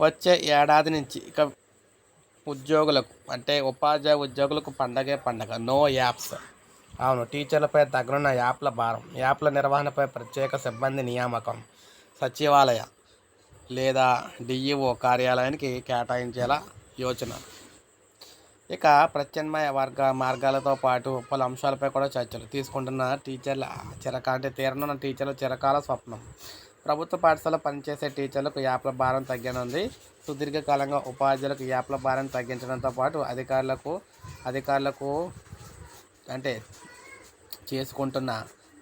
వచ్చే ఏడాది నుంచి ఇక ఉద్యోగులకు అంటే ఉపాధ్యాయ ఉద్యోగులకు పండగే పండగ. నో యాప్స్ అవును టీచర్లపై తగ్గనున్న యాప్ల భారం. యాప్ల నిర్వహణపై ప్రత్యేక సిబ్బంది నియామకం. సచివాలయ లేదా డిఈఓ కార్యాలయానికి కేటాయించేలా యోచన. ఇక ప్రత్యామ్నాయ వర్గ మార్గాలతో పాటు పలు అంశాలపై కూడా చర్చలు. తీసుకుంటున్న టీచర్ల చిరక అంటే తీరనున్న టీచర్ల చిరకాల స్వప్నం. ప్రభుత్వ పాఠశాల పనిచేసే టీచర్లకు యాప్ల భారం తగ్గనుంది. సుదీర్ఘకాలంగా ఉపాధ్యాయులకు యాప్ల భారం తగ్గించడంతో పాటు అధికారులకు అధికారులకు అంటే చేసుకుంటున్న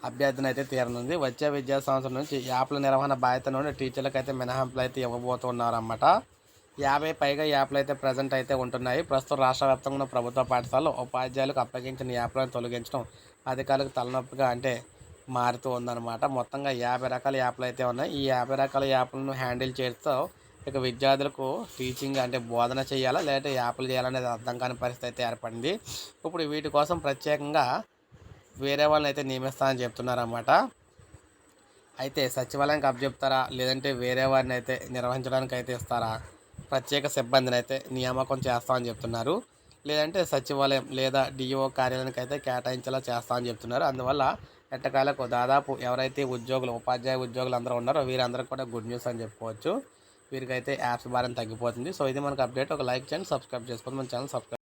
అభ్యర్థన అయితే తీరనుంది. వచ్చే విద్యా సంవత్సరం నుంచి యాప్ల నిర్వహణ బాధ్యత నుండి టీచర్లకు అయితే మినహాంపులు అయితే ఇవ్వబోతున్నారన్నమాట. యాభై పైగా యాప్లు అయితే ప్రజెంట్ అయితే ఉంటున్నాయి. ప్రస్తుతం రాష్ట్ర వ్యాప్తంగా ఉన్న ప్రభుత్వ పాఠశాలలో ఉపాధ్యాయులకు అప్పగించిన యాప్లను తొలగించడం అధికారులకు తలనొప్పిగా అంటే మారుతూ ఉందన్నమాట. మొత్తంగా యాభై రకాల యాప్లు అయితే ఉన్నాయి. ఈ యాభై రకాల యాప్లను హ్యాండిల్ చేస్తూ ఇక విద్యార్థులకు టీచింగ్ అంటే బోధన చేయాలా లేదంటే యాప్లు చేయాలనేది అర్థం కాని పరిస్థితి అయితే ఏర్పడింది. ఇప్పుడు వీటి కోసం ప్రత్యేకంగా వేరే వాళ్ళని అయితే నియమిస్తానని చెప్తున్నారన్నమాట. అయితే సచివాలయానికి అప్పచెప్తారా లేదంటే వేరే వారిని అయితే నిర్వహించడానికి అయితే ఇస్తారా? ప్రత్యేక సిబ్బందిని అయితే నియామకం చేస్తామని చెప్తున్నారు. లేదంటే సచివాలయం లేదా డిఓ కార్యాలయానికి అయితే కేటాయించేలా చేస్తామని చెప్తున్నారు. అందువల్ల ఎట్టకాలకు దాదాపు ఎవరైతే ఉద్యోగులు ఉపాధ్యాయ ఉద్యోగులు అందరూ ఉన్నారో వీరందరికీ కూడా గుడ్ న్యూస్ అని చెప్పుకోవచ్చు. వీరికైతే యాప్స్ భారం తగ్గిపోతుంది. సో ఇది మనకు అప్డేట్ ఒక లైక్ చేయండి సబ్స్క్రైబ్ చేసుకోండి. మన ఛానల్ సబ్స్క్రైబ్